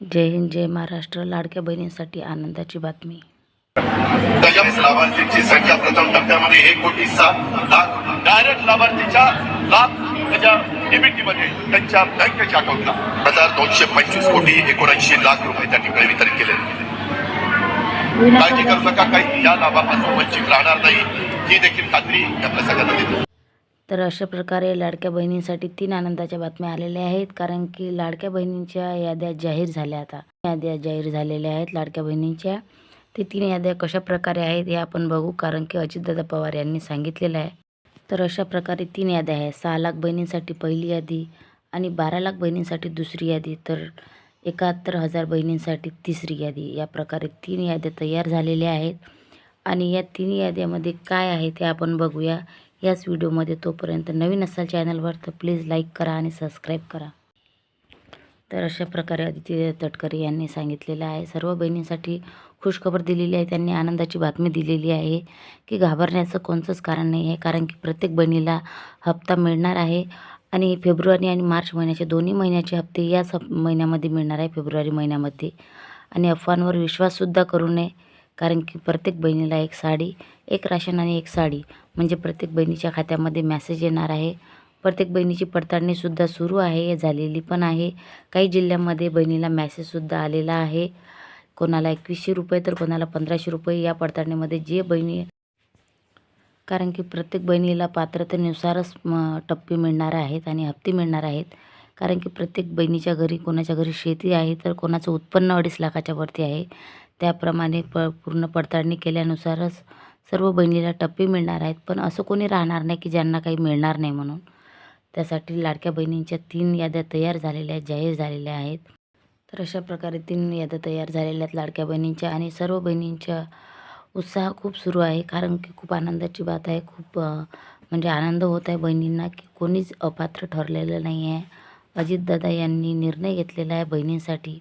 जय हिंद जय महाराष्ट्र. लाडक्या बहिणींसाठी आनंदाची बातमी. दयम लाभार्थीची संख्या प्रथम टप्प्यामध्ये एक कोटी सात लाख. डायरेक्ट लाभार्थीच्या लाख त्याच्या डिबिटीमध्ये त्यांच्या बँकेच्या अकाउंटला हजार दोनशे पंचवीस कोटी एकोणऐंशी लाख रुपये त्या ठिकाणी वितरित केले. काळजी करू नका काही या लाभापासून वंचित राहणार नाही. ही देखील खात्री आपल्या सगळ्यांना देतो तर अशा प्रकारे लाडक्या बहिणींसाठी तीन आनंदाच्या बातम्या आलेल्या आहेत. कारण की लाडक्या बहिणींच्या याद्या जाहीर झाल्या आता. याद्या जाहीर झालेल्या आहेत लाडक्या बहिणींच्या. ते तीन याद्या कशा प्रकारे आहेत हे आपण बघू. कारण की अजितदादा पवार यांनी सांगितलेलं आहे. तर अशा प्रकारे तीन याद्या आहेत. सहा लाख बहिणींसाठी पहिली यादी आणि बारा लाख बहिणींसाठी दुसरी यादी. तर एकाहत्तर हजार बहिणींसाठी तिसरी यादी. या प्रकारे तीन याद्या तयार झालेल्या आहेत. आणि या तीन याद्यामध्ये काय आहे ते आपण बघूया. याच व्हिडिओमध्ये तोपर्यंत नवीन असाल चॅनलवर तर प्लीज लाईक करा आणि सबस्क्राईब करा. तर अशा प्रकारे आदित्य तटकरे यांनी सांगितलेलं आहे. सर्व बहिणींसाठी खुशखबर दिलेली आहे. त्यांनी आनंदाची बातमी दिलेली आहे की घाबरण्याचं कोणतंच कारण नाही आहे कारण की प्रत्येक बहिणीला हप्ता मिळणार आहे आणि फेब्रुवारी आणि मार्च महिन्याचे दोन्ही महिन्याचे हप्ते याच हप महिन्यामध्ये मिळणार आहे फेब्रुवारी महिन्यामध्ये. आणि अफवांवर विश्वाससुद्धा करू नये. कारण की प्रत्येक बहिणीला एक साडी एक राशन आणि एक साडी म्हणजे प्रत्येक बहिणीच्या खात्यामध्ये मॅसेज येणार आहे. प्रत्येक बहिणीची पडताळणीसुद्धा सुरू आहे झालेली पण आहे. काही जिल्ह्यामध्ये बहिणीला मॅसेजसुद्धा आलेला आहे. कोणाला एकवीसशे रुपये तर कोणाला पंधराशे रुपये या पडताळणीमध्ये जे बहिणी कारण की प्रत्येक बहिणीला पात्रतेनुसारच म टप्पे मिळणार आहेत आणि हप्ते मिळणार आहेत. कारण की प्रत्येक बहिणीच्या घरी कोणाच्या घरी शेती आहे तर कोणाचं उत्पन्न अडीच लाखाच्या वरती आहे. त्याप्रमाणे प पूर्ण पडताळणी केल्यानुसारच सर्व बहिणीला टप्पे मिळणार आहेत. पण असं कोणी राहणार नाही की ज्यांना काही मिळणार नाही म्हणून. त्यासाठी लाडक्या बहिणींच्या तीन याद्या तयार झालेल्या आहेत जाहीर झालेल्या आहेत. तर अशा प्रकारे तीन याद्या तयार झालेल्या आहेत लाडक्या बहिणींच्या आणि सर्व बहिणींच्या उत्साह खूप सुरू आहे. कारण की खूप आनंदाची बात आहे. खूप म्हणजे आनंद होत आहे बहिणींना की कोणीच अपात्र ठरलेलं नाही आहे. अजितदादा यांनी निर्णय घेतलेला आहे बहिणींसाठी.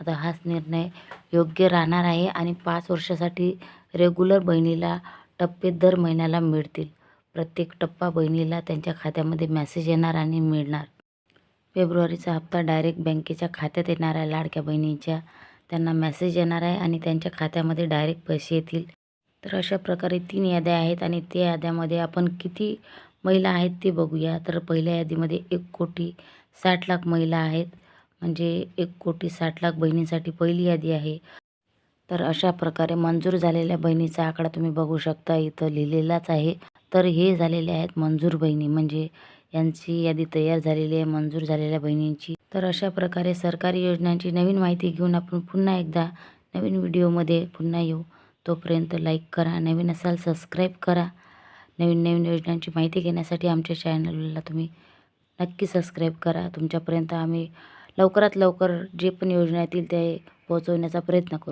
आता हाच निर्णय योग्य राहणार आहे आणि पाच वर्षासाठी रेग्युलर बहिणीला टप्पे दर महिन्याला मिळतील. प्रत्येक टप्पा बहिणीला त्यांच्या खात्यामध्ये मॅसेज येणार आणि मिळणार. फेब्रुवारीचा हप्ता डायरेक्ट बँकेच्या खात्यात येणार आहे. लाडक्या बहिणींच्या त्यांना मेसेज येणार आहे आणि त्यांच्या खात्यामध्ये डायरेक्ट पैसे येतील. तर अशा प्रकारे तीन याद्या आहेत आणि त्या याद्यामध्ये आपण किती महिला आहेत ते बघूया. तर पहिल्या यादीमध्ये एक कोटी साठ लाख महिला आहेत. म्हणजे एक कोटी साठ लाख बहिणींसाठी पहिली यादी आहे. तर अशा प्रकारे मंजूर झालेल्या बहिणीचा आकडा तुम्ही बघू शकता. इथं लिहिलेलाच आहे. तर हे झालेले आहेत मंजूर बहिणी. म्हणजे यांची यादी तयार झालेली आहे मंजूर झालेल्या बहिणींची. तर अशा प्रकारे सरकारी योजनांची नवीन माहिती घेऊन आपण पुन्हा एकदा नवीन व्हिडिओमध्ये पुन्हा येऊ. तोपर्यंत लाईक करा नवीन असाल सबस्क्राईब करा. नवीन नवीन योजनांची माहिती घेण्यासाठी आमच्या चॅनलला तुम्ही नक्की सबस्क्राईब करा. तुमच्यापर्यंत आम्ही लवकरात लवकर जे पण योजना येतील ते पोहोचवण्याचा प्रयत्न करू.